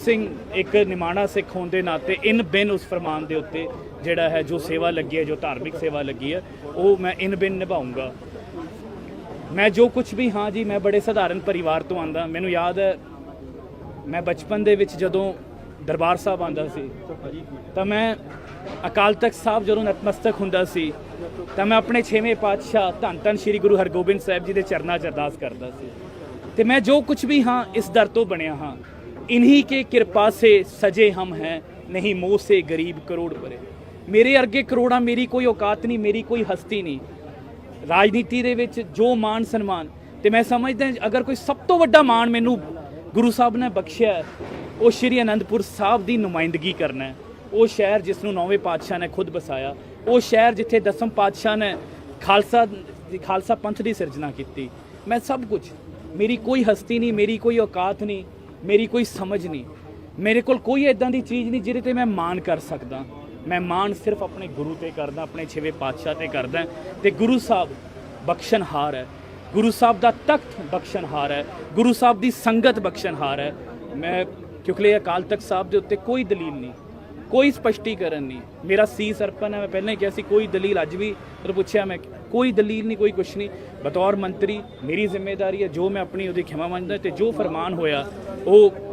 ਸਿੰਘ ਇੱਕ ਨਿਮਾਣਾ ਸਿੱਖ ਹੋਣ ਦੇ ਨਾਤੇ ਇਨ ਬਿਨ ਉਸ ਫਰਮਾਨ ਦੇ ਉੱਤੇ ਜਿਹੜਾ ਹੈ ਜੋ ਸੇਵਾ ਲੱਗੀ ਹੈ, ਜੋ ਧਾਰਮਿਕ ਸੇਵਾ ਲੱਗੀ ਹੈ, ਉਹ ਮੈਂ ਇਨ ਬਿਨ ਨਿਭਾਉਂਗਾ। ਮੈਂ ਜੋ ਕੁਝ ਵੀ, ਹਾਂ ਜੀ, ਮੈਂ ਬੜੇ ਸਧਾਰਨ ਪਰਿਵਾਰ ਤੋਂ ਆਂਦਾ। ਮੈਨੂੰ ਯਾਦ ਹੈ, ਮੈਂ ਬਚਪਨ ਦੇ ਵਿੱਚ ਜਦੋਂ ਦਰਬਾਰ ਸਾਹਿਬ ਆਂਦਾ ਸੀ, ਤਾਂ ਮੈਂ ਅਕਾਲ ਤਖਤ ਸਾਹਿਬ ਜਦੋਂ ਨਤਮਸਤਕ ਹੁੰਦਾ ਸੀ, ਤਾਂ ਮੈਂ ਆਪਣੇ ਛੇਵੇਂ ਪਾਤਸ਼ਾਹ ਧੰਨ ਧੰਨ ਸ੍ਰੀ ਗੁਰੂ ਹਰਗੋਬਿੰਦ ਸਾਹਿਬ ਜੀ ਦੇ ਚਰਨਾਂ 'ਚ ਅਰਦਾਸ ਕਰਦਾ ਸੀ। ਤੇ ਮੈਂ ਜੋ ਕੁਝ ਵੀ, ਹਾਂ, ਇਸ ਦਰ ਤੋਂ ਬਣਿਆ ਹਾਂ। इन्हीं के ਕਿਰਪਾ ਸੇ ਸਜੇ ਹਮ ਹੈ ਨਹੀਂ ਮੋਹ ਸੇ ਗਰੀਬ ਕਰੋੜ परे। ਮੇਰੇ ਅਰਗੇ ਕਰੋੜਾਂ ਮੇਰੀ ਕੋਈ ਔਕਾਤ ਨਹੀਂ ਮੇਰੀ ਕੋਈ ਹਸਤੀ ਨਹੀਂ ਰਾਜਨੀਤੀ ਦੇ ਵਿੱਚ ਜੋ ਮਾਣ ਸਨਮਾਨ ਤੇ ਮੈਂ ਸਮਝਦਾ ਅਗਰ ਕੋਈ ਸਭ ਤੋਂ ਵੱਡਾ ਮਾਣ ਮੈਨੂੰ ਗੁਰੂ ਸਾਹਿਬ ਨੇ ਬਖਸ਼ਿਆ ਉਹ ਸ਼੍ਰੀ ਅਨੰਦਪੁਰ ਸਾਹਿਬ ਦੀ ਨੁਮਾਇੰਦਗੀ ਕਰਨਾ ਹੈ ਉਹ ਸ਼ਹਿਰ ਜਿਸ ਨੂੰ ਨੌਵੇਂ ਪਾਤਸ਼ਾਹ ਨੇ ਖੁਦ ਬਸਾਇਆ ਉਹ ਸ਼ਹਿਰ ਜਿੱਥੇ ਦਸਮ ਪਾਤਸ਼ਾਹ ਨੇ ਖਾਲਸਾ ਖਾਲਸਾ ਪੰਥ ਦੀ ਸਿਰਜਣਾ ਕੀਤੀ ਮੈਂ ਸਭ ਕੁਝ ਮੇਰੀ ਕੋਈ ਹਸਤੀ ਨਹੀਂ ਮੇਰੀ ਕੋਈ ਔਕਾਤ ਨਹੀਂ ਮੇਰੀ ਕੋਈ ਸਮਝ ਨਹੀਂ। ਮੇਰੇ ਕੋਲ ਕੋਈ ਇਦਾਂ ਦੀ ਚੀਜ਼ ਨਹੀਂ ਜਿਹਦੇ ਤੇ ਮੈਂ ਮਾਣ ਕਰ ਸਕਦਾ। ਮੈਂ ਮਾਣ ਸਿਰਫ ਆਪਣੇ ਗੁਰੂ ਤੇ ਕਰਦਾ, ਆਪਣੇ ਛੇਵੇਂ ਪਾਤਸ਼ਾਹ ਤੇ ਕਰਦਾ। ਤੇ ਗੁਰੂ ਸਾਹਿਬ ਬਖਸ਼ਣਹਾਰ ਹੈ। ਗੁਰੂ ਸਾਹਿਬ ਦਾ ਤਖਤ ਬਖਸ਼ਣਹਾਰ ਹੈ। ਗੁਰੂ ਸਾਹਿਬ ਦੀ ਸੰਗਤ ਬਖਸ਼ਣਹਾਰ ਹੈ। ਮੈਂ ਕਿਉਂਕਿ ਅਕਾਲ ਤਖਤ ਸਾਹਿਬ ਦੇ ਉੱਤੇ ਕੋਈ ਦਲੀਲ ਨਹੀਂ। ਕੋਈ ਸਪਸ਼ਟੀਕਰਨ ਨਹੀਂ। ਮੇਰਾ ਸੀ ਸਰਪਨ ਹੈ, ਮੈਂ ਪਹਿਲਾਂ ਹੀ ਕਿਹਾ ਸੀ, ਕੋਈ ਦਲੀਲ ਅੱਜ ਵੀ ਪਰ ਪੁੱਛਿਆ ਮੈਂ, ਕੋਈ ਦਲੀਲ ਨਹੀਂ, ਕੋਈ ਕੁਛ ਨਹੀਂ। ਬਤੌਰ ਮੰਤਰੀ, ਮੇਰੀ ਜ਼ਿੰਮੇਵਾਰੀ ਹੈ, ਜੋ ਮੈਂ ਆਪਣੀ ਉਹਦੀ ਖਿਮਾ ਮੰਨਦਾ ਤੇ ਜੋ ਫਰਮਾਨ ਹੋਇਆ, ਉਹ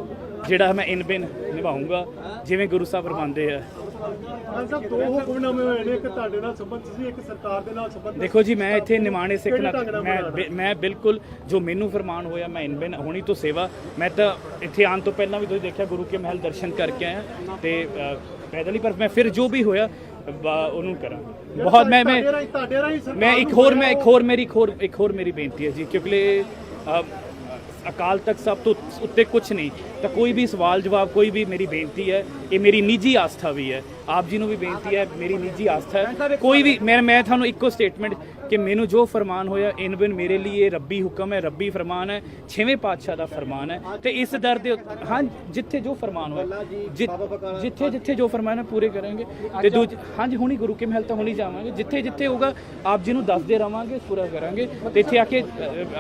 ਜਿਹੜਾ ਮੈਂ ਇਨ ਬਿਨ ਨਿਭਾਉਂਗਾ ਜਿਵੇਂ ਗੁਰੂ ਸਾਹਿਬ ਫਰਮਾਉਂਦੇ ਆ। ਹਾਂ ਸਾਹਿਬ ਦੋ ਹੁਕਮਨਾਮੇ ਹੋਏ ਨੇ ਇੱਕ ਤੁਹਾਡੇ ਨਾਲ ਸੰਬੰਧ ਸੀ ਇੱਕ ਸਰਕਾਰ ਦੇ ਨਾਲ ਸੰਬੰਧ ਦੇਖੋ ਜੀ ਮੈਂ ਇੱਥੇ ਨਿਮਾਣੇ ਸਿੱਖ ਨਾਲ ਮੈਂ ਮੈਂ ਬਿਲਕੁਲ ਜੋ ਮੈਨੂੰ ਫਰਮਾਨ ਹੋਇਆ ਮੈਂ ਇਨ ਬਿਨ ਹੋਣੀ ਤੋਂ ਸੇਵਾ। ਮੈਂ ਤਾਂ ਇੱਥੇ ਆਉਣ ਤੋਂ ਪਹਿਲਾਂ ਵੀ ਤੁਸੀਂ ਦੇਖਿਆ ਗੁਰੂ ਕੇ ਮਹਿਲ ਦਰਸ਼ਨ ਕਰਕੇ ਆਇਆ ਤੇ ਪੈਦਲ ਹੀ ਪਰ ਮੈਂ ਫਿਰ ਜੋ ਵੀ ਹੋਇਆ ਉਹਨੂੰ ਕਰਾਂ। ਬਹੁਤ ਮੈਂ ਮੈਂ ਮੈਂ ਇੱਕ ਹੋਰ ਮੈਂ ਇੱਕ ਹੋਰ ਮੇਰੀ ਹੋਰ ਇੱਕ ਹੋਰ ਮੇਰੀ ਬੇਨਤੀ ਹੈ ਜੀ ਕਿਉਂਕਿ ਅਕਾਲ ਤਖਤ ਸਾਹਿਬ ਤੋਂ ਉੱਤੇ ਕੁਝ ਨਹੀਂ। ਤਾਂ ਕੋਈ ਵੀ ਸਵਾਲ ਜਵਾਬ, ਕੋਈ ਵੀ ਮੇਰੀ ਬੇਨਤੀ ਹੈ, ਇਹ ਮੇਰੀ ਨਿੱਜੀ ਆਸਥਾ ਵੀ ਹੈ। ਆਪ ਜੀ ਨੂੰ ਵੀ ਬੇਨਤੀ ਹੈ, ਮੇਰੀ ਨਿੱਜੀ ਆਸਥਾ ਹੈ। ਕੋਈ ਵੀ ਮੈਂ ਮੈਂ ਤੁਹਾਨੂੰ ਇੱਕੋ ਸਟੇਟਮੈਂਟ ਕਿ ਮੈਨੂੰ ਜੋ ਫਰਮਾਨ ਹੋਇਆ ਇਨ ਬਿਨ ਮੇਰੇ ਲਈ ਇਹ ਰੱਬੀ ਹੁਕਮ ਹੈ, ਰੱਬੀ ਫਰਮਾਨ ਹੈ, ਛੇਵੇਂ ਪਾਤਸ਼ਾਹ ਦਾ ਫਰਮਾਨ ਹੈ। ਤੇ ਇਸ ਦਰ ਦੇ ਉੱਤੇ- ਹਾਂ, ਜਿੱਥੇ ਜੋ ਫਰਮਾਨ ਹੋਇਆ, ਜਿ- ਜਿੱਥੇ ਜਿੱਥੇ ਜੋ ਫਰਮਾਨ ਹੈ, ਪੂਰੇ ਕਰਾਂਗੇ। ਤੇ ਦੂਜ ਹਾਂਜੀ ਹੁਣੀ ਗੁਰੂ ਕੇ ਮਹਿਲ ਤਾਂ ਹੁਣੀ ਜਾਵਾਂਗੇ। ਜਿੱਥੇ ਜਿੱਥੇ ਹੋਗਾ ਆਪ ਜੀ ਨੂੰ ਦੱਸਦੇ ਰਵਾਂਗੇ, ਪੂਰਾ ਕਰਾਂਗੇ। ਤੇ ਇੱਥੇ ਆ ਕੇ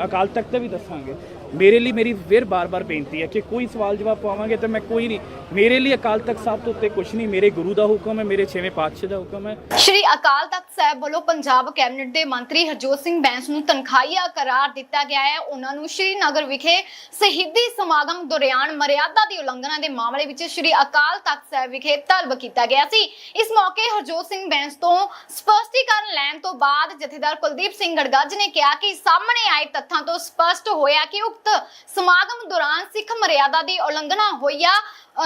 ਅਕਾਲ ਤਖਤ ਦਾ ਵੀ ਦੱਸਾਂਗੇ। ਮੇਰੇ ਲਈ ਮੇਰੀ ਫਿਰ ਬਾਰ-ਬਾਰ ਬੇਨਤੀ ਹੈ ਕਿ ਕੋਈ ਸਵਾਲ ਜਵਾਬ ਪਾਵਾਂਗੇ ਤਾਂ ਮੈਂ ਕੋਈ ਨਹੀਂ, ਮੇਰੇ ਲਈ ਅਕਾਲ ਤਖਤ ਸਾਹਿਬ ਤੋਂ ਉੱਤੇ ਕੁਝ ਨਹੀਂ, ਮੇਰੇ ਗੁਰੂ ਦਾ ਹੁਕਮ ਹੈ, ਮੇਰੇ ਛੇਵੇਂ ਪਾਤਸ਼ਾਹ ਦਾ ਹੁਕਮ ਹੈ। ਸ਼੍ਰੀ ਅਕਾਲ ਤਖਤ ਸਾਹਿਬ ਵੱਲੋਂ ਪੰਜਾਬ ਕੈਬਨਿਟ ਦੇ ਮੰਤਰੀ ਹਰਜੋਤ ਸਿੰਘ ਬੈਂਸ ਨੂੰ ਤਨਖਾਹੀਆ ਕਰਾਰ ਦਿੱਤਾ ਗਿਆ ਹੈ। ਉਹਨਾਂ ਨੂੰ ਸ਼੍ਰੀ ਨਗਰ ਵਿਖੇ ਸ਼ਹੀਦੀ ਸਮਾਗਮ ਦੌਰਾਨ ਮਰਿਆਦਾ ਦੀ ਉਲੰਘਣਾ ਦੇ ਮਾਮਲੇ ਵਿੱਚ ਸ਼੍ਰੀ ਅਕਾਲ ਤਖਤ ਸਾਹਿਬ ਵਿਖੇ ਤਲਬ ਕੀਤਾ ਗਿਆ ਸੀ। ਇਸ ਮੌਕੇ ਹਰਜੋਤ ਸਿੰਘ ਬੈਂਸ ਤੋਂ ਸਪਸ਼ਟੀਕਰਨ ਲੈਣ ਤੋਂ ਬਾਅਦ ਜਥੇਦਾਰ ਕੁਲਦੀਪ ਸਿੰਘ ਗੜਗੱਜ ਨੇ ਕਿਹਾ ਕਿ ਸਾਹਮਣੇ ਆਏ ਤੱਥਾਂ ਤੋਂ ਸਪਸ਼ਟ ਹੋਇਆ ਕਿ ਉਕਤ ਸਮਾਗਮ ਦੌਰਾਨ ਸਿੱਖ ਮਰਿਆਦਾ ਦੀ ਉਲੰਘਣਾ ਹੋਈ ਆ।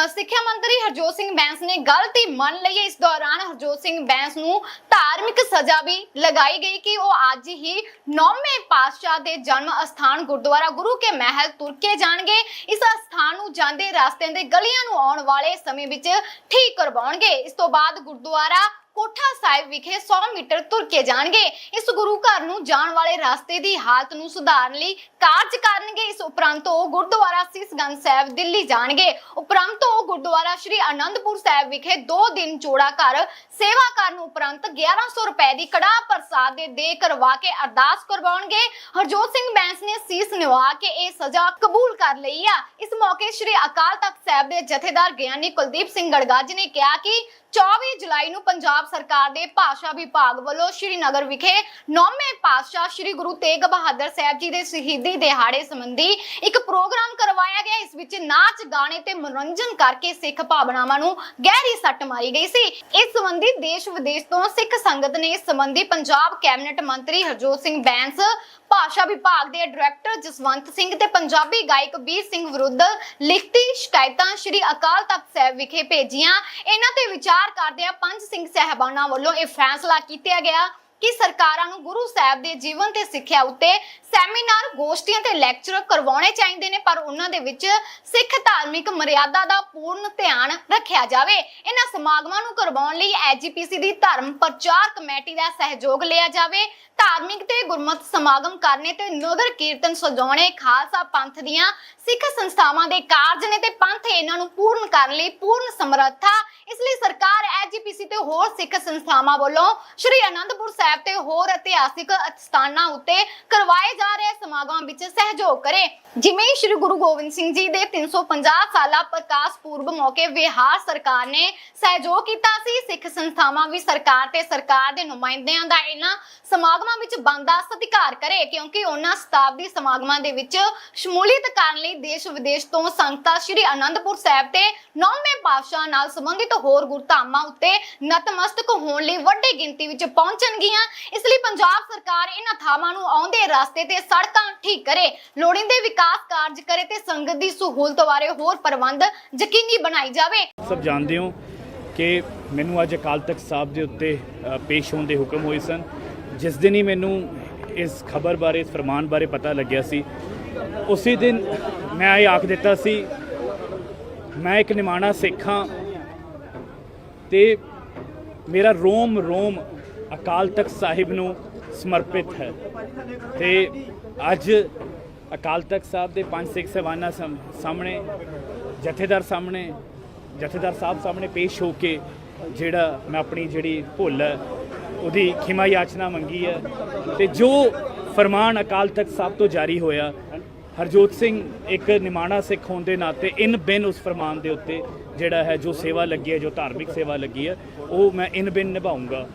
ਸਿੱਖਿਆ ਮੰਤਰੀ ਹਰਜੋਤ ਸਿੰਘ ਬੈਂਸ ਨੇ ਗਲਤੀ ਮੰਨ ਲਈ ਇਸ ਦੌਰਾਨ ਹਰਜੋਤ ਸਿੰਘ ਬੈਂਸ ਨੂੰ ਧਾਰਮਿਕ ਸਜ਼ਾ ਵੀ ਲਗਾਈ ਗਈ ਕਿ ਉਹ ਅੱਜ ਹੀ ਨੌਵੇਂ ਪਾਤਸ਼ਾਹ ਦੇ ਜਨਮ ਅਸਥਾਨ ਗੁਰਦੁਆਰਾ ਗੁਰੂ ਕੇ ਮਹਿਲ ਤੁਰ ਕੇ ਜਾਣਗੇ। ਇਸ ਅਸਥਾਨ ਨੂੰ ਜਾਂਦੇ ਰਸਤੇ ਦੇ ਗਲੀਆਂ ਨੂੰ ਆਉਣ ਵਾਲੇ ਸਮੇਂ ਵਿੱਚ ਠੀਕ ਕਰਵਾਉਣਗੇ। ਇਸ ਤੋਂ ਬਾਅਦ ਗੁਰਦੁਆਰਾ ਕੋਠਾ ਸਾਹਿਬ ਵਿਖੇ 100 ਮੀਟਰ ਤੁਰ ਕੇ ਜਾਣਗੇ। ਇਸ ਗੁਰੂ ਘਰ ਨੂੰ ਜਾਣ ਵਾਲੇ ਰਸਤੇ ਦੀ ਹਾਲਤ ਨੂੰ ਸੁਧਾਰਨ ਲਈ ਕਾਰਜ ਕਰਨਗੇ। ਇਸ ਉਪਰੰਤ ਉਹ ਗੁਰਦੁਆਰਾ ਸੀਸਗੰਜ ਸਾਹਿਬ, ਦਿੱਲੀ ਜਾਣਗੇ। ਉਪਰੰਤ ਉਹ ਗੁਰਦੁਆਰਾ ਸ਼੍ਰੀ ਆਨੰਦਪੁਰ ਸਾਹਿਬ ਵਿਖੇ 2 ਦਿਨ ਜੋੜਾ ਘਰ, ਸੇਵਾ ਕਰਨ ਉਪਰੰਤ 1100 ਰੁਪਏ ਦੀ ਕੜਾ ਪ੍ਰਸਾਦ ਦੇ ਦੇ ਕਰਵਾ ਕੇ ਅਰਦਾਸ ਕਰਵਾਉਣਗੇ। ਹਰਜੋਤ ਸਿੰਘ ਬੈਂਸ ਨੇ ਸੀਸ ਨਿਵਾ ਕੇ ਇਹ ਸਜ਼ਾ ਕਬੂਲ ਕਰ ਲਈ ਆ। ਇਸ ਮੌਕੇ ਸ਼੍ਰੀ ਅਕਾਲ ਤਖਤ ਸਾਹਿਬ ਦੇ ਜਥੇਦਾਰ ਗਿਆਨੀ ਕੁਲਦੀਪ ਸਿੰਘ ਗੜਗੱਜ ਨੇ ਕਿਹਾ ਕਿ 24 ਜੁਲਾਈ ਨੂੰ ਪੰਜਾਬ ਸਰਕਾਰ ਦੇ ਭਾਸ਼ਾ ਵਿਭਾਗ ਵੱਲੋਂ ਸ਼੍ਰੀਨਗਰ ਵਿਖੇ ਨੌਵੇਂ ਪਾਤਸ਼ਾਹ ਸ਼੍ਰੀ ਗੁਰੂ ਤੇਗ ਬਹਾਦਰ ਸਾਹਿਬ ਜੀ ਦੇ ਸ਼ਹੀਦੀ ਦਿਹਾੜੇ ਸੰਬੰਧੀ ਇੱਕ ਪ੍ਰੋਗਰਾਮ ਕਰਵਾਇਆ ਗਿਆ। ਇਸ ਵਿੱਚ ਨਾਚ, ਗਾਣੇ ਤੇ ਮਨੋਰੰਜਨ ਕਰਕੇ ਸਿੱਖ ਭਾਵਨਾਵਾਂ ਨੂੰ ਗਹਿਰੀ ਸੱਟ ਮਾਰੀ ਗਈ ਸੀ। ਇਸ ਸੰਬੰਧੀ ਦੇਸ਼ ਵਿਦੇਸ਼ ਤੋਂ ਸਿੱਖ ਸੰਗਤ ਨੇ ਇਸ ਸੰਬੰਧੀ ਪੰਜਾਬ ਕੈਬਨਿਟ ਮੰਤਰੀ ਹਰਜੋਤ ਸਿੰਘ ਬੈਂਸ, ਭਾਸ਼ਾ ਵਿਭਾਗ ਦੇ ਡਾਇਰੈਕਟਰ ਜਸਵੰਤ ਸਿੰਘ ਤੇ ਪੰਜਾਬੀ ਗਾਇਕ ਵੀਰ ਸਿੰਘ ਵਿਰੁੱਧ ਲਿਖਤੀ ਸ਼ਿਕਾਇਤਾਂ ਸ਼੍ਰੀ ਅਕਾਲ ਤਖਤ ਸਾਹਿਬ ਵਿਖੇ ਭੇਜੀਆਂ। ਇਹਨਾਂ ਤੇ ਵਿਚਾਰ ਕਰਦਿਆਂ ਪੰਜ ਸਿੰਘ ਸਹਿਬਾਨਾਂ ਵੱਲੋਂ ਇਹ ਫੈਸਲਾ ਕੀਤਾ ਗਿਆ। ਕਿ ਸਰਕਾਰਾਂ ਨੂੰ ਗੁਰੂ ਸਾਹਿਬ ਦੇ ਜੀਵਨ ਤੇ ਸਿੱਖਿਆ ਉੱਤੇ ਸੈਮੀਨਾਰ, ਗੋਸ਼ਟੀਆਂ ਤੇ ਲੈਕਚਰ ਕਰਵਾਉਣੇ ਚਾਹੀਦੇ ਨੇ, ਪਰ ਉਹਨਾਂ ਦੇ ਵਿੱਚ ਸਿੱਖ ਧਾਰਮਿਕ ਮਰਿਆਦਾ ਦਾ ਪੂਰਨ ਧਿਆਨ ਰੱਖਿਆ ਜਾਵੇ। ਇਹਨਾਂ ਸਮਾਗਮਾਂ ਨੂੰ ਕਰਵਾਉਣ ਲਈ ਐਜੀਪੀਸੀ ਦੀ ਧਰਮ ਪ੍ਰਚਾਰ ਕਮੇਟੀ ਦਾ ਸਹਿਯੋਗ ਲਿਆ ਜਾਵੇ। ਧਾਰਮਿਕ ਤੇ ਗੁਰਮਤਿ ਸਮਾਗਮ ਕਰਨੇ ਤੇ ਨਗਰ ਕੀਰਤਨ ਸਜਾਉਣੇ, ਖਾਲਸਾ ਪੰਥ ਦੀਆਂ ਸਿੱਖ ਸੰਸਥਾਵਾਂ ਦੇ ਕਾਰਜ ਨੇ ਤੇ ਪੰਥ ਇਹਨਾਂ ਨੂੰ ਪੂਰਨ ਕਰਨ ਲਈ ਪੂਰਨ ਸਮਰੱਥਾ। ਇਸ ਲਈ ਸਰਕਾਰ ਐਜੀਪੀਸੀ ਤੇ ਹੋਰ ਸਿੱਖ ਸੰਸਥਾਵਾਂ ਵੱਲੋਂ ਸ਼੍ਰੀ ਅਨੰਦਪੁਰ ਸਾਹਿਬ ਤੇ ਹੋਰ ਇਤਿਹਾਸਿਕ ਸਥਾਨਾਂ ਉੱਤੇ ਕਰਵਾਏ ਜਾ ਰਹੇ ਸਮਾਗਮਾਂ ਵਿੱਚ ਸਹਿਯੋਗ ਕਰੇ। ਜਿਵੇਂ ਸ਼੍ਰੀ ਗੁਰੂ ਗੋਬਿੰਦ ਸਿੰਘ ਜੀ ਦੇ 350 ਸਾਲਾ ਪ੍ਰਕਾਸ਼ ਪੁਰਬ ਮੌਕੇ ਵਿਹਾਰ ਸਰਕਾਰ ਨੇ ਸਹਿਯੋਗ ਕੀਤਾ ਸੀ, ਸਿੱਖ ਸੰਸਥਾਵਾਂ ਵੀ ਸਰਕਾਰ ਤੇ ਸਰਕਾਰ ਦੇ ਨੁਮਾਇੰਦਿਆਂ ਦਾ ਇਹਨਾਂ ਸਮਾਗਮਾਂ ਵਿੱਚ ਬੰਦਾ ਸਤਿਕਾਰ ਕਰੇ, ਕਿਉਂਕਿ ਉਹਨਾਂ ਸ਼ਤਾਬਦੀ ਸਮਾਗਮਾਂ ਦੇ ਵਿੱਚ ਸ਼ਮੂਲੀਅਤ ਕਰਨ ਲਈ ਦੇਸ਼ ਵਿਦੇਸ਼ ਤੋਂ ਸੰਗਤਾਂ ਸ਼੍ਰੀ ਅਨੰਦਪੁਰ ਸਾਹਿਬ ਤੇ ਨੌਵੇਂ ਪਾਤਸ਼ਾਹ ਨਾਲ ਸੰਬੰਧਿਤ ਹੋਰ ਗੁਰਧਾਮਾਂ ਉੱਤੇ ਨਤਮਸਤਕ ਹੋਣ ਲਈ ਵੱਡੀ ਗਿਣਤੀ ਵਿੱਚ ਪਹੁੰਚਣਗੀਆਂ। ਇਸ ਲਈ ਪੰਜਾਬ ਸਰਕਾਰ ਇਹਨਾਂ ਥਾਵਾਂ ਨੂੰ ਆਉਂਦੇ ਰਸਤੇ ਤੇ ਸੜਕਾਂ ਠੀਕ ਕਰੇ ਲੋੜੀਂਦੇ ਵਿਕਾਸ ਕਾਰਜ ਕਰੇ ਤੇ ਸੰਗਤ ਦੀ ਸਹੂਲਤ ਬਾਰੇ ਹੋਰ ਪ੍ਰਬੰਧ ਯਕੀਨੀ ਬਣਾਈ ਜਾਵੇ। ਸਭ ਜਾਣਦੇ ਹੋ ਕਿ ਮੈਨੂੰ ਅੱਜ ਅਕਾਲ ਤਖਤ ਸਾਹਿਬ ਦੇ ਉੱਤੇ ਅ, ਪੇਸ਼ ਹੋਣ ਦੇ ਹੁਕਮ ਹੋਏ ਸਨ। ਜਿਸ ਦਿਨ ਹੀ ਮੈਨੂੰ ਇਸ ਖਬਰ ਬਾਰੇ ਇਸ ਫਰਮਾਨ ਬਾਰੇ ਪਤਾ ਲੱਗਿਆ ਸੀ ਉਸੇ ਦਿਨ ਮੈਂ ਇਹ ਆਖ ਦਿੱਤਾ ਸੀ ਮੈਂ ਇੱਕ ਨਿਮਾਣਾ ਸਿੱਖ ਹਾਂ ਤੇ ਮੇਰਾ ਰੋਮ ਰੋਮ ਅਕਾਲ ਤਖਤ ਸਾਹਿਬ ਨੂੰ ਸਮਰਪਿਤ ਹੈ। ਤੇ ਅੱਜ ਅਕਾਲ ਤਖਤ ਸਾਹਿਬ ਦੇ ਪੰਜ ਸਿੱਖ ਸਵਾਨਾ ਸਾਹਮਣੇ, ਜਥੇਦਾਰ ਸਾਹਮਣੇ, ਜਥੇਦਾਰ ਸਾਹਿਬ ਸਾਹਮਣੇ ਪੇਸ਼ ਹੋ ਕੇ ਜਿਹੜਾ ਮੈਂ ਆਪਣੀ ਜਿਹੜੀ ਭੁੱਲ ਹੈ, ਉਹਦੀ ਖਿਮਾ ਯਾਚਨਾ ਮੰਗੀ ਹੈ। ਤੇ ਜੋ ਫਰਮਾਨ ਅਕਾਲ ਤਖਤ ਸਾਹਿਬ ਤੋਂ ਜਾਰੀ ਹੋਇਆ, ਹਰਜੋਤ ਸਿੰਘ ਇੱਕ ਨਿਮਾਣਾ ਸਿੱਖ ਹੋਣ ਦੇ ਨਾਤੇ ਇਨ ਬਿਨ ਉਸ ਫਰਮਾਨ ਦੇ ਉੱਤੇ ਜਿਹੜਾ ਹੈ, ਜੋ ਸੇਵਾ ਲੱਗੀ ਹੈ, ਜੋ ਧਾਰਮਿਕ ਸੇਵਾ ਲੱਗੀ ਹੈ, ਉਹ ਮੈਂ ਇਨ ਬਿਨ ਨਿਭਾਉਂਗਾ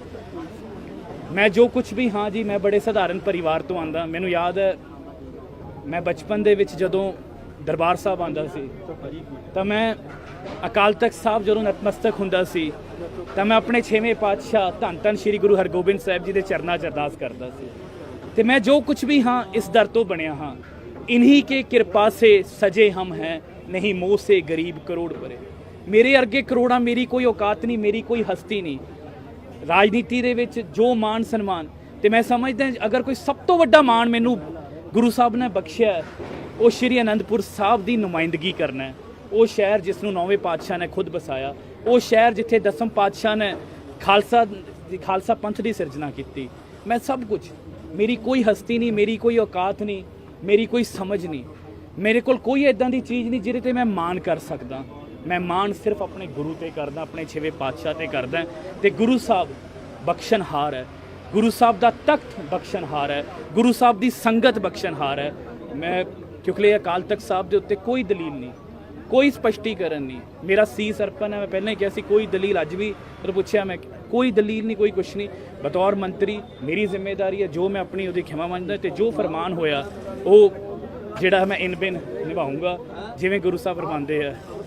ਮੈਂ ਜੋ ਕੁਝ ਵੀ, ਹਾਂ ਜੀ, ਮੈਂ ਬੜੇ ਸਧਾਰਨ ਪਰਿਵਾਰ ਤੋਂ ਆਂਦਾ। ਮੈਨੂੰ ਯਾਦ ਹੈ, ਮੈਂ ਬਚਪਨ ਦੇ ਵਿੱਚ ਜਦੋਂ ਦਰਬਾਰ ਸਾਹਿਬ ਆਂਦਾ ਸੀ, ਤਾਂ ਮੈਂ ਅਕਾਲ ਤਖਤ ਸਾਹਿਬ ਜਦੋਂ ਨਤਮਸਤਕ ਹੁੰਦਾ ਸੀ, ਤਾਂ ਮੈਂ ਆਪਣੇ 6ਵੇਂ ਪਾਤਸ਼ਾਹ ਧੰਨ ਧੰਨ ਸ੍ਰੀ ਗੁਰੂ ਹਰਗੋਬਿੰਦ ਸਾਹਿਬ ਜੀ ਦੇ ਚਰਨਾਂ 'ਚ ਅਰਦਾਸ ਕਰਦਾ ਸੀ। ਤੇ ਮੈਂ ਜੋ ਕੁਝ ਵੀ, ਹਾਂ, ਇਸ ਦਰ ਤੋਂ ਬਣਿਆ, ਹਾਂ, ਇਨਹੀ ਕੇ ਕਿਰਪਾ ਸੇ ਸਜੇ ਹਮ ਹੈ, ਨਹੀਂ ਮੋਹ ਸੇ ਗਰੀਬ ਕਰੋੜ ਪਰੇ। ਮੇਰੇ ਅਰਗੇ ਕਰੋੜਾਂ ਮੇਰੀ ਕੋਈ ਔਕਾਤ ਨਹੀਂ, ਮੇਰੀ ਕੋਈ ਹਸਤੀ ਨਹੀਂ ਰਾਜਨੀਤੀ ਦੇ ਵਿੱਚ ਜੋ ਮਾਣ ਸਨਮਾਨ, ਤੇ ਮੈਂ ਸਮਝਦਾ ਅਗਰ ਕੋਈ ਸਭ ਤੋਂ ਵੱਡਾ ਮਾਣ ਮੈਨੂੰ ਗੁਰੂ ਸਾਹਿਬ ਨੇ ਬਖਸ਼ਿਆ ਉਹ ਸ਼੍ਰੀ ਅਨੰਦਪੁਰ ਸਾਹਿਬ ਦੀ ਨੁਮਾਇੰਦਗੀ ਕਰਨਾ ਉਹ ਸ਼ਹਿਰ ਜਿਸ ਨੂੰ ਨੌਵੇਂ ਪਾਤਸ਼ਾਹ ਨੇ ਖੁਦ ਬਸਾਇਆ, ਉਹ ਸ਼ਹਿਰ ਜਿੱਥੇ ਦਸਮ ਪਾਤਸ਼ਾਹ ਨੇ ਖਾਲਸਾ ਦੀ ਖਾਲਸਾ ਪੰਥ ਦੀ ਸਿਰਜਣਾ ਕੀਤੀ। ਮੈਂ ਸਭ ਕੁਝ, ਮੇਰੀ ਕੋਈ ਹਸਤੀ ਨਹੀਂ, ਮੇਰੀ ਕੋਈ ਔਕਾਤ ਨਹੀਂ, ਮੇਰੀ ਕੋਈ ਸਮਝ ਨਹੀਂ। ਮੇਰੇ ਕੋਲ ਕੋਈ ਇਦਾਂ ਦੀ ਚੀਜ਼ ਨਹੀਂ ਜਿਹਦੇ ਤੇ ਮੈਂ ਮਾਣ ਕਰ ਸਕਦਾ। ਮੈਂ ਮਾਣ ਸਿਰਫ ਆਪਣੇ ਗੁਰੂ ਤੇ ਕਰਦਾ, ਆਪਣੇ ਛੇਵੇਂ ਪਾਤਸ਼ਾਹ ਤੇ ਕਰਦਾ ਤੇ ਗੁਰੂ ਸਾਹਿਬ ਬਖਸ਼ਣਹਾਰ ਹੈ। ਗੁਰੂ ਸਾਹਿਬ ਦਾ ਤਖਤ ਬਖਸ਼ਣਹਾਰ ਹੈ, ਗੁਰੂ ਸਾਹਿਬ ਦੀ ਸੰਗਤ ਬਖਸ਼ਣਹਾਰ ਹੈ। ਮੈਂ ਕਿਉਂਕਿ ਇਹ ਅਕਾਲ ਤਖਤ ਸਾਹਿਬ ਦੇ ਉੱਤੇ ਕੋਈ ਦਲੀਲ ਨਹੀਂ, ਕੋਈ ਸਪਸ਼ਟੀਕਰਨ ਨਹੀਂ। ਮੇਰਾ ਸੀ ਸਰਪਨ ਹੈ, ਮੈਂ ਪਹਿਲਾਂ ਹੀ ਕਿਹਾ ਸੀ, ਕੋਈ ਦਲੀਲ ਅੱਜ ਵੀ ਪਰ ਪੁੱਛਿਆ, ਮੈਂ ਕੋਈ ਦਲੀਲ ਨਹੀਂ, ਕੋਈ ਕੁਛ ਨਹੀਂ। ਬਤੌਰ ਮੰਤਰੀ, ਮੇਰੀ ਜ਼ਿੰਮੇਵਾਰੀ ਹੈ, ਜੋ ਮੈਂ ਆਪਣੀ ਉਹਦੀ ਖਿਮਾ ਮੰਨਦਾ ਤੇ ਜੋ ਫਰਮਾਨ ਹੋਇਆ, ਉਹ ਜਿਹੜਾ ਮੈਂ ਇਨ ਬਿਨ ਨਿਭਾਉਂਗਾ, ਜਿਵੇਂ ਗੁਰੂ ਸਾਹਿਬ ਫਰਮਾਉਂਦੇ ਆ।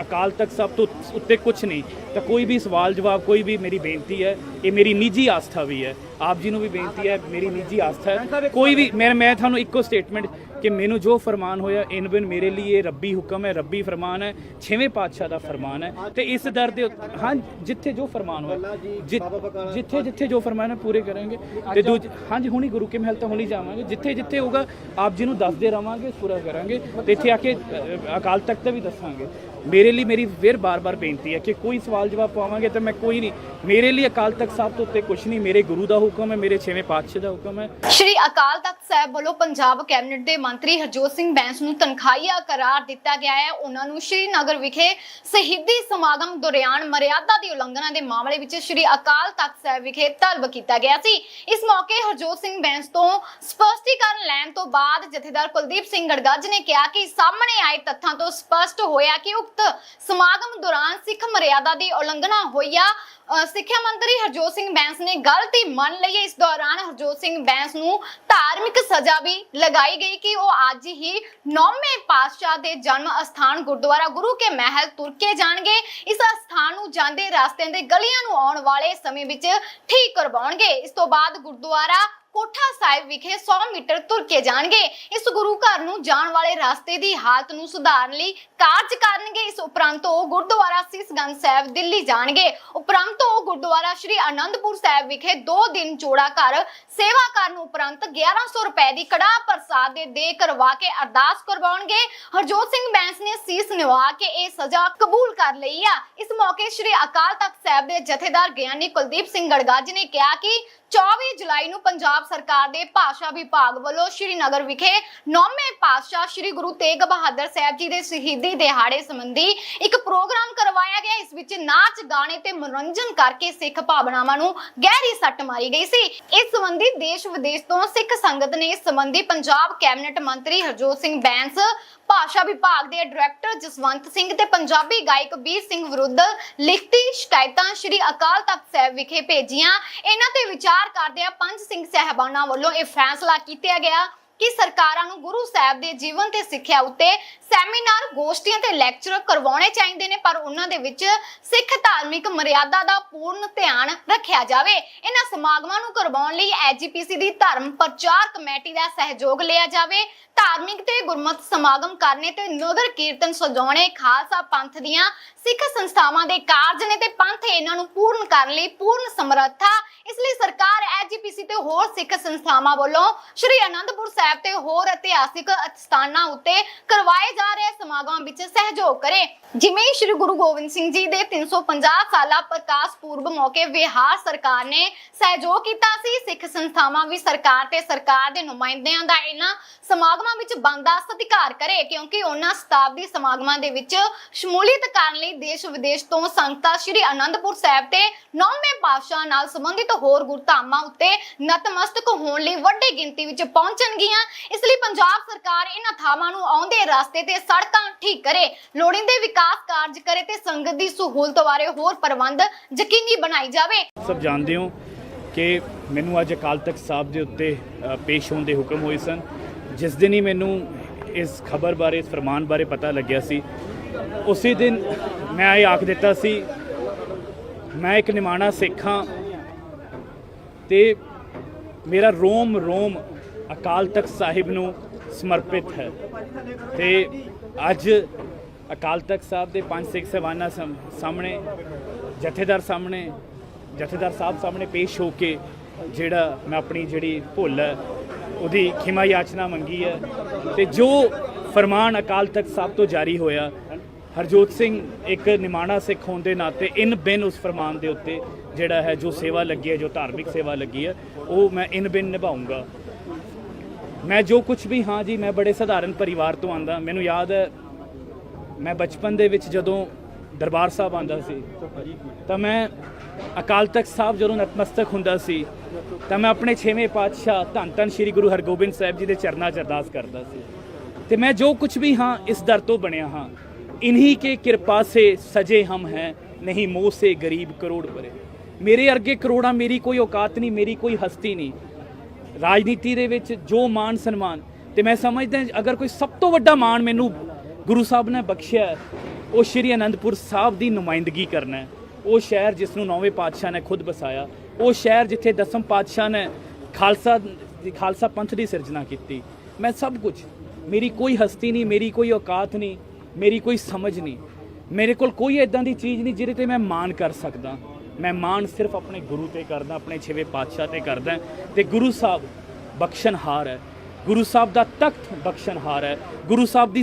ਅਕਾਲ ਤਖਤ ਸਾਹਿਬ ਤੋਂ ਉੱਤੇ ਕੁਝ ਨਹੀਂ। ਤਾਂ ਕੋਈ ਵੀ ਸਵਾਲ ਜਵਾਬ ਕੋਈ ਵੀ ਮੇਰੀ ਬੇਨਤੀ ਹੈ ਇਹ ਮੇਰੀ ਨਿੱਜੀ ਆਸਥਾ ਵੀ ਹੈ। ਆਪ ਜੀ ਨੂੰ ਵੀ ਬੇਨਤੀ ਹੈ ਮੇਰੀ ਨਿੱਜੀ ਆਸਥਾ ਹੈ। ਕੋਈ ਵੀ ਮੈਂ ਮੈਂ ਤੁਹਾਨੂੰ ਇੱਕੋ ਸਟੇਟਮੈਂਟ ਕਿ ਮੈਨੂੰ ਜੋ ਫਰਮਾਨ ਹੋਇਆ ਇਨ ਬਿਨ ਮੇਰੇ ਲਈ ਇਹ ਰੱਬੀ ਹੁਕਮ ਹੈ ਰੱਬੀ ਫਰਮਾਨ ਹੈ ਛੇਵੇਂ ਪਾਤਸ਼ਾਹ ਦਾ ਫਰਮਾਨ ਹੈ। ਤੇ ਇਸ ਦਰ ਦੇ ਉੱਤੇ- ਹਾਂ ਜਿੱਥੇ ਜੋ ਫਰਮਾਨ ਹੋਇਆ ਜਿ- ਜਿੱਥੇ ਜਿੱਥੇ ਜੋ ਫਰਮਾਨ ਹੈ ਪੂਰੇ ਕਰਾਂਗੇ। ਤੇ ਦੂਜ ਹਾਂਜੀ ਹੁਣੀ ਗੁਰੂ ਕੇ ਮਹਿਲ ਤਾਂ ਹੁਣੀ ਜਾਵਾਂਗੇ। ਜਿੱਥੇ ਜਿੱਥੇ ਹੋਗਾ ਆਪ ਜੀ ਨੂੰ ਦੱਸਦੇ ਰਵਾਂਗੇ ਪੂਰਾ ਕਰਾਂਗੇ। ਤੇ ਇੱਥੇ ਆ ਕੇ ਅ, ਅਕਾਲ ਤਖਤ ਦਾ ਵੀ ਦੱਸਾਂਗੇ। ਮੇਰੇ ਲਈ ਮੇਰੀ ਫਿਰ ਬਾਰ-ਬਾਰ ਬੇਨਤੀ ਹੈ ਕਿ ਕੋਈ ਸਵਾਲ ਜਵਾਬ ਪਾਵਾਂਗੇ ਤਾਂ ਮੈਂ ਕੋਈ ਨਹੀਂ। ਮੇਰੇ ਲਈ ਅਕਾਲ ਤਖਤ ਸਾਹਿਬ ਤੋਂ ਉੱਤੇ ਕੁਝ ਨਹੀਂ। ਮੇਰੇ ਗੁਰੂ ਦਾ ਹੁਕਮ ਹੈ ਮੇਰੇ ਛੇਵੇਂ ਪਾਤਸ਼ਾਹ ਦਾ ਹੁਕਮ ਹੈ। ਸ਼੍ਰੀ ਅਕਾਲ ਤਖਤ ਸਾਹਿਬ ਵੱਲੋਂ ਪੰਜਾਬ ਕੈਬਨਿਟ ਦੇ ਮੰਤਰੀ ਹਰਜੋਤ ਸਿੰਘ ਬੈਂਸ ਨੂੰ ਤਨਖਾਹੀਆ ਕਰਾਰ ਦਿੱਤਾ ਗਿਆ ਹੈ। ਉਹਨਾਂ ਨੂੰ ਸ਼੍ਰੀ ਵਿਖੇ ਸ਼ਹੀਦੀ ਸਮਾਗਮ ਦੌਰਾਨ ਮਰਿਆਦਾ ਦੀ ਉਲੰਘਣਾ ਦੇ ਮਾਮਲੇ ਵਿੱਚ ਸ਼੍ਰੀ ਅਕਾਲ ਤਖਤ ਸਾਹਿਬ ਵਿਖੇ ਤਲਬ ਕੀਤਾ ਗਿਆ ਸੀ। ਇਸ ਮੌਕੇ ਹਰਜੋਤ ਸਿੰਘ ਬੈਂਸ ਤੋਂ ਸਪਸ਼ਟੀਕਰਨ ਲੈਣ ਤੋਂ ਬਾਅਦ ਜਥੇਦਾਰ ਕੁਲਦੀਪ ਸਿੰਘ ਗੜਗੱਜ ਨੇ ਕਿਹਾ ਕਿ ਸਾਹਮਣੇ ਆਏ ਤੱਥਾਂ ਤੋਂ ਸਪਸ਼ਟ ਹੋਇਆ ਕਿ ਉਕਤ ਸਮਾਗਮ ਦੌਰਾਨ ਸਿੱਖ ਮਰਿਆਦਾ ਦੀ ਉਲੰਘਣਾ ਹੋਈ ਆ। ਸਿੱਖਿਆ ਮੰਤਰੀ ਹਰਜੋਤ ਸਿੰਘ ਬੈਂਸ ਨੇ ਗਲਤੀ ਮੰਨ ਲਈ ਹੈ। ਇਸ ਦੌਰਾਨ ਹਰਜੋਤ ਸਿੰਘ ਬੈਂਸ ਨੂੰ ਧਾਰਮਿਕ ਸਜ਼ਾ ਵੀ ਲਗਾਈ ਗਈ ਕਿ ਉਹ ਅੱਜ ਹੀ ਨੌਵੇਂ ਪਾਤਸ਼ਾਹ ਦੇ ਜਨਮ ਅਸਥਾਨ ਗੁਰਦੁਆਰਾ ਗੁਰੂ ਕੇ ਮਹਿਲ ਤੁਰ ਕੇ ਜਾਣਗੇ ਇਸ ਅਸਥਾਨ ਨੂੰ ਜਾਂਦੇ ਰਸਤੇ ਦੇ ਗਲੀਆਂ ਨੂੰ ਆਉਣ ਵਾਲੇ ਸਮੇਂ ਵਿੱਚ ਠੀਕ ਕਰਵਾਉਣਗੇ ਇਸ ਤੋਂ ਬਾਅਦ ਗੁਰਦੁਆਰਾ ਕੋਠਾ ਸਾਹਿਬ ਵਿਖੇ 100 ਮੀਟਰ ਤੁਰ ਕੇ ਜਾਣਗੇ। ਇਸ ਗੁਰੂ ਘਰ ਨੂੰ ਜਾਣ ਵਾਲੇ ਰਸਤੇ ਦੀ ਹਾਲਤ ਨੂੰ ਸੁਧਾਰਨ ਲਈ ਕਾਰਜ ਕਰਨਗੇ। ਇਸ ਉਪਰੰਤ ਉਹ ਗੁਰਦੁਆਰਾ ਸੀਸਗੰਜ ਸਾਹਿਬ ਦਿੱਲੀ ਜਾਣਗੇ। ਉਪਰੰਤ ਉਹ ਗੁਰਦੁਆਰਾ ਸ਼੍ਰੀ ਆਨੰਦਪੁਰ ਸਾਹਿਬ ਵਿਖੇ 2 ਦਿਨ ਜੋੜਾ ਘਰ ਸੇਵਾ ਕਰਨ ਉਪਰੰਤ 1100 ਰੁਪਏ ਦੀ ਕੜਾਹ ਪ੍ਰਸਾਦ ਦੇ ਦੇ ਕਰਵਾ ਕੇ ਅਰਦਾਸ ਕਰਵਾਉਣਗੇ। ਹਰਜੋਤ ਸਿੰਘ ਬੈਂਸ ਨੇ ਸੀਸ ਨਿਵਾ ਕੇ ਇਹ ਸਜ਼ਾ ਕਬੂਲ ਕਰ ਲਈ ਆ। ਇਸ ਮੌਕੇ ਸ਼੍ਰੀ ਅਕਾਲ ਤਖਤ ਸਾਹਿਬ ਦੇ ਜਥੇਦਾਰ ਗਿਆਨੀ ਕੁਲਦੀਪ ਸਿੰਘ ਗੜਗੱਜ ਨੇ ਕਿਹਾ ਕਿ 24 ਜੁਲਾਈ ਨੂੰ ਪੰਜਾਬ ਸਰਕਾਰ ਦੇ ਭਾਸ਼ਾ ਵਿਭਾਗ ਵੱਲੋਂ ਸ਼੍ਰੀਨਗਰ ਵਿਖੇ ਨੌਵੇਂ ਪਾਤਸ਼ਾਹ ਸ਼੍ਰੀ ਗੁਰੂ ਤੇਗ ਬਹਾਦਰ ਸਾਹਿਬ ਜੀ ਦੇ ਸ਼ਹੀਦੀ ਦਿਹਾੜੇ ਸੰਬੰਧੀ ਇੱਕ ਪ੍ਰੋਗਰਾਮ ਕਰਵਾਇਆ ਗਿਆ। ਇਸ ਵਿੱਚ ਨਾਚ, ਗਾਣੇ ਤੇ ਮਨੋਰੰਜਨ ਕਰਕੇ ਸਿੱਖ ਭਾਵਨਾਵਾਂ ਨੂੰ ਗਹਿਰੀ ਸੱਟ ਮਾਰੀ ਗਈ ਸੀ। ਇਸ ਸੰਬੰਧੀ ਦੇਸ਼ ਵਿਦੇਸ਼ ਤੋਂ ਸਿੱਖ ਸੰਗਤ ਨੇ ਇਸ ਸੰਬੰਧੀ ਪੰਜਾਬ ਕੈਬਨਿਟ ਮੰਤਰੀ ਹਰਜੋਤ ਸਿੰਘ ਬੈਂਸ ਭਾਸ਼ਾ ਵਿਭਾਗ ਦੇ ਡਾਇਰੈਕਟਰ ਜਸਵੰਤ ਸਿੰਘ ਤੇ ਪੰਜਾਬੀ ਗਾਇਕ ਵੀਰ ਸਿੰਘ ਵਿਰੁੱਧ ਲਿਖਤੀ ਸ਼ਿਕਾਇਤਾਂ ਸ਼੍ਰੀ ਅਕਾਲ ਤਖਤ ਸਾਹਿਬ ਵਿਖੇ ਭੇਜੀਆਂ। ਇਹਨਾਂ ਤੇ ਵਿਚਾਰ ਕਰਦਿਆਂ ਪੰਜ ਸਿੰਘ ਸਹਿਬਾਨਾਂ ਵੱਲੋਂ ਇਹ ਫੈਸਲਾ ਕੀਤਾ ਗਿਆ। ਕਿ ਸਰਕਾਰਾਂ ਨੂੰ ਗੁਰੂ ਸਾਹਿਬ ਦੇ ਜੀਵਨ ਤੇ ਸਿੱਖਿਆ ਉੱਤੇ ਸੈਮੀਨਾਰ, ਗੋਸ਼ਟੀਆਂ ਤੇ ਲੈਕਚਰ ਕਰਵਾਉਣੇ ਚਾਹੀਦੇ ਨੇ, ਪਰ ਉਹਨਾਂ ਦੇ ਵਿੱਚ ਸਿੱਖ ਧਾਰਮਿਕ ਮਰਿਆਦਾ ਦਾ ਪੂਰਨ ਧਿਆਨ ਰੱਖਿਆ ਜਾਵੇ। ਇਹਨਾਂ ਸਮਾਗਮਾਂ ਨੂੰ ਕਰਵਾਉਣ ਲਈ ਐਜੀਪੀਸੀ ਦੀ ਧਰਮ ਪ੍ਰਚਾਰ ਕਮੇਟੀ ਦਾ ਸਹਿਯੋਗ ਲਿਆ ਜਾਵੇ। ਧਾਰਮਿਕ ਤੇ ਗੁਰਮਤਿ ਸਮਾਗਮ ਕਰਨੇ ਤੇ ਨਗਰ ਕੀਰਤਨ ਸਜਾਉਣੇ, ਖਾਲਸਾ ਪੰਥ ਦੀਆਂ ਸਿੱਖ ਸੰਸਥਾਵਾਂ ਦੇ ਕਾਰਜ ਨੇ ਤੇ ਪੰਥ ਇਹਨਾਂ ਨੂੰ ਪੂਰਨ ਕਰਨ ਲਈ ਪੂਰਨ ਸਮਰੱਥਾ। ਇਸ ਲਈ ਸਰਕਾਰ ਐਜੀਪੀਸੀ ਤੇ ਹੋਰ ਸਿੱਖ ਸੰਸਥਾਵਾਂ ਵੱਲੋਂ ਸ਼੍ਰੀ ਅਨੰਦਪੁਰ ਸਾਹਿਬ ਤੇ ਹੋਰ ਇਤਿਹਾਸਿਕ ਸਥਾਨਾਂ ਉੱਤੇ ਕਰਵਾਏ ਜਾ ਰਹੇ ਸਮਾਗਮਾਂ ਵਿੱਚ ਸਹਿਯੋਗ ਕਰੇ। ਜਿਵੇਂ ਸ਼੍ਰੀ ਗੁਰੂ ਗੋਬਿੰਦ ਸਿੰਘ ਜੀ ਦੇ 350 ਸਾਲਾ ਪ੍ਰਕਾਸ਼ ਪੂਰਬ ਮੌਕੇ ਵਿਹਾਰ ਸਰਕਾਰ ਨੇ ਸਹਿਯੋਗ ਕੀਤਾ ਸੀ। ਸਿੱਖ ਸੰਸਥਾਵਾਂ ਵੀ ਸਰਕਾਰ ਤੇ ਸਰਕਾਰ ਦੇ ਨੁਮਾਇੰਦਿਆਂ ਦਾ ਇਹਨਾਂ ਸਮਾਗਮਾਂ ਵਿੱਚ ਬੰਦਾ ਸਤਿਕਾਰ ਕਰੇ, ਕਿਉਂਕਿ ਉਹਨਾਂ ਸ਼ਤਾਬਦੀ ਸਮਾਗਮਾਂ ਦੇ ਵਿੱਚ ਸ਼ਮੂਲੀਅਤ ਕਰਨ ਲਈ ਦੇਸ਼ ਵਿਦੇਸ਼ ਤੋਂ ਸੰਗਤਾਂ ਸ਼੍ਰੀ ਅਨੰਦਪੁਰ ਸਾਹਿਬ ਤੇ ਨੌਵੇਂ ਪਾਤਸ਼ਾਹ ਨਾਲ ਸੰਬੰਧਿਤ ਹੋਰ ਗੁਰਧਾਮਾਂ ਉੱਤੇ ਨਤਮਸਤਕ ਹੋਣ ਲਈ ਵੱਡੀ ਗਿਣਤੀ ਵਿੱਚ ਪਹੁੰਚਣਗੀਆਂ। ਇਸ ਲਈ ਪੰਜਾਬ ਸਰਕਾਰ ਇਹਨਾਂ ਥਾਵਾਂ ਨੂੰ ਆਉਂਦੇ ਰਸਤੇ ਤੇ ਸੜਕਾਂ ਠੀਕ ਕਰੇ, ਲੋੜੀਂਦੇ ਵਿਕਾਸ ਕਾਰਜ ਕਰੇ ਤੇ ਸੰਗਤ ਦੀ ਸਹੂਲਤ ਬਾਰੇ ਹੋਰ ਪ੍ਰਬੰਧ ਯਕੀਨੀ ਬਣਾਈ ਜਾਵੇ। ਸਭ ਜਾਣਦੇ ਹੋ ਕਿ ਮੈਨੂੰ ਅੱਜ ਅਕਾਲ ਤਖਤ ਸਾਹਿਬ ਦੇ ਉੱਤੇ ਪੇਸ਼ ਹੋਣ ਦੇ ਹੁਕਮ ਹੋਏ ਸਨ। ਜਿਸ ਦਿਨ ਹੀ ਮੈਨੂੰ ਇਸ ਖਬਰ ਬਾਰੇ, ਇਸ ਫਰਮਾਨ ਬਾਰੇ ਪਤਾ ਲੱਗਿਆ ਸੀ, ਉਸੇ ਦਿਨ ਮੈਂ ਇਹ ਆਖ ਦਿੱਤਾ ਸੀ, ਮੈਂ ਇੱਕ ਨਿਮਾਣਾ ਸਿੱਖ ਹਾਂ ਤੇ ਮੇਰਾ ਰੋਮ ਰੋਮ ਅਕਾਲ ਤਖਤ ਸਾਹਿਬ ਨੂੰ ਸਮਰਪਿਤ ਹੈ। ਤੇ ਅੱਜ ਅਕਾਲ ਤਖਤ ਸਾਹਿਬ ਦੇ ਪੰਜ ਸਿੱਖ ਸਹਿਬਾਨਾਂ ਸਾਹਮਣੇ, ਜਥੇਦਾਰ ਸਾਹਮਣੇ, ਜਥੇਦਾਰ ਸਾਹਿਬ ਸਾਹਮਣੇ ਪੇਸ਼ ਹੋ ਕੇ ਜਿਹੜਾ ਮੈਂ ਆਪਣੀ ਜਿਹੜੀ ਭੁੱਲ ਹੈ, ਉਹਦੀ ਖਿਮਾ ਯਾਚਨਾ ਮੰਗੀ ਹੈ। ਤੇ ਜੋ ਫਰਮਾਨ ਅਕਾਲ ਤਖਤ ਸਾਹਿਬ ਤੋਂ ਜਾਰੀ ਹੋਇਆ, ਹਰਜੋਤ ਸਿੰਘ ਇੱਕ ਨਿਮਾਣਾ ਸਿੱਖ ਹੋਣ ਦੇ ਨਾਤੇ ਇਨ ਬਿਨ ਉਸ ਫਰਮਾਨ ਦੇ ਉੱਤੇ ਜਿਹੜਾ ਹੈ ਜੋ ਸੇਵਾ ਲੱਗੀ ਹੈ, ਜੋ ਧਾਰਮਿਕ ਸੇਵਾ ਲੱਗੀ ਹੈ, ਉਹ ਮੈਂ ਇਨ ਬਿਨ ਨਿਭਾਉਂਗਾ ਮੈਂ ਜੋ ਕੁਝ ਵੀ, ਹਾਂ ਜੀ, ਮੈਂ ਬੜੇ ਸਧਾਰਨ ਪਰਿਵਾਰ ਤੋਂ ਆਂਦਾ। ਮੈਨੂੰ ਯਾਦ ਹੈ, ਮੈਂ ਬਚਪਨ ਦੇ ਵਿੱਚ ਜਦੋਂ ਦਰਬਾਰ ਸਾਹਿਬ ਆਂਦਾ ਸੀ, ਤਾਂ ਮੈਂ ਅਕਾਲ ਤਖਤ ਸਾਹਿਬ ਜਦੋਂ ਨਤਮਸਤਕ ਹੁੰਦਾ ਸੀ, ਤਾਂ ਮੈਂ ਆਪਣੇ 6ਵੇਂ ਪਾਤਸ਼ਾਹ ਧੰਨ ਧੰਨ ਸ੍ਰੀ ਗੁਰੂ ਹਰਗੋਬਿੰਦ ਸਾਹਿਬ ਜੀ ਦੇ ਚਰਨਾਂ 'ਚ ਅਰਦਾਸ ਕਰਦਾ ਸੀ। ਤੇ ਮੈਂ ਜੋ ਕੁਝ ਵੀ, ਹਾਂ, ਇਸ ਦਰ ਤੋਂ ਬਣਿਆ ਹਾਂ, ਇਨਹੀ ਕੇ ਕਿਰਪਾ ਸੇ ਸਜੇ ਹਮ ਹੈ, ਨਹੀਂ ਮੋਹ ਸੇ ਗਰੀਬ ਕਰੋੜ ਪਰੇ। ਮੇਰੇ ਅਰਗੇ ਕਰੋੜਾਂ ਮੇਰੀ ਕੋਈ ਔਕਾਤ ਨਹੀਂ, ਮੇਰੀ ਕੋਈ ਹਸਤੀ ਨਹੀਂ। ਰਾਜਨੀਤੀ ਦੇ ਵਿੱਚ ਜੋ ਮਾਣ ਸਨਮਾਨ, ਤੇ ਮੈਂ ਸਮਝਦਾ ਅਗਰ ਕੋਈ ਸਭ ਤੋਂ ਵੱਡਾ ਮਾਣ ਮੈਨੂੰ ਗੁਰੂ ਸਾਹਿਬ ਨੇ ਬਖਸ਼ਿਆ ਉਹ ਸ਼੍ਰੀ ਅਨੰਦਪੁਰ ਸਾਹਿਬ ਦੀ ਨੁਮਾਇੰਦਗੀ ਕਰਨਾ ਉਹ ਸ਼ਹਿਰ ਜਿਸ ਨੂੰ ਨੌਵੇਂ ਪਾਤਸ਼ਾਹ ਨੇ ਖੁਦ ਬਸਾਇਆ, ਉਹ ਸ਼ਹਿਰ ਜਿੱਥੇ ਦਸਮ ਪਾਤਸ਼ਾਹ ਨੇ ਖਾਲਸਾ ਖਾਲਸਾ ਪੰਥ ਦੀ ਸਿਰਜਣਾ ਕੀਤੀ। ਮੈਂ ਸਭ ਕੁਝ, ਮੇਰੀ ਕੋਈ ਹਸਤੀ ਨਹੀਂ, ਮੇਰੀ ਕੋਈ ਔਕਾਤ ਨਹੀਂ, ਮੇਰੀ ਕੋਈ ਸਮਝ ਨਹੀਂ, ਮੇਰੇ ਕੋਲ ਕੋਈ ਇਦਾਂ ਦੀ ਚੀਜ਼ ਨਹੀਂ ਜਿਹਦੇ ਤੇ ਮੈਂ ਮਾਣ ਕਰ ਸਕਦਾ। ਮੈਂ ਮਾਣ ਸਿਰਫ ਆਪਣੇ ਗੁਰੂ ਤੇ ਕਰਦਾ, ਆਪਣੇ ਛੇਵੇਂ ਪਾਤਸ਼ਾਹ ਤੇ ਕਰਦਾ ਤੇ ਗੁਰੂ ਸਾਹਿਬ ਬਖਸ਼ਣਹਾਰ ਹੈ। ਗੁਰੂ ਸਾਹਿਬ ਦਾ ਤਖਤ ਬਖਸ਼ਣਹਾਰ ਹੈ। ਗੁਰੂ ਸਾਹਿਬ ਦੀ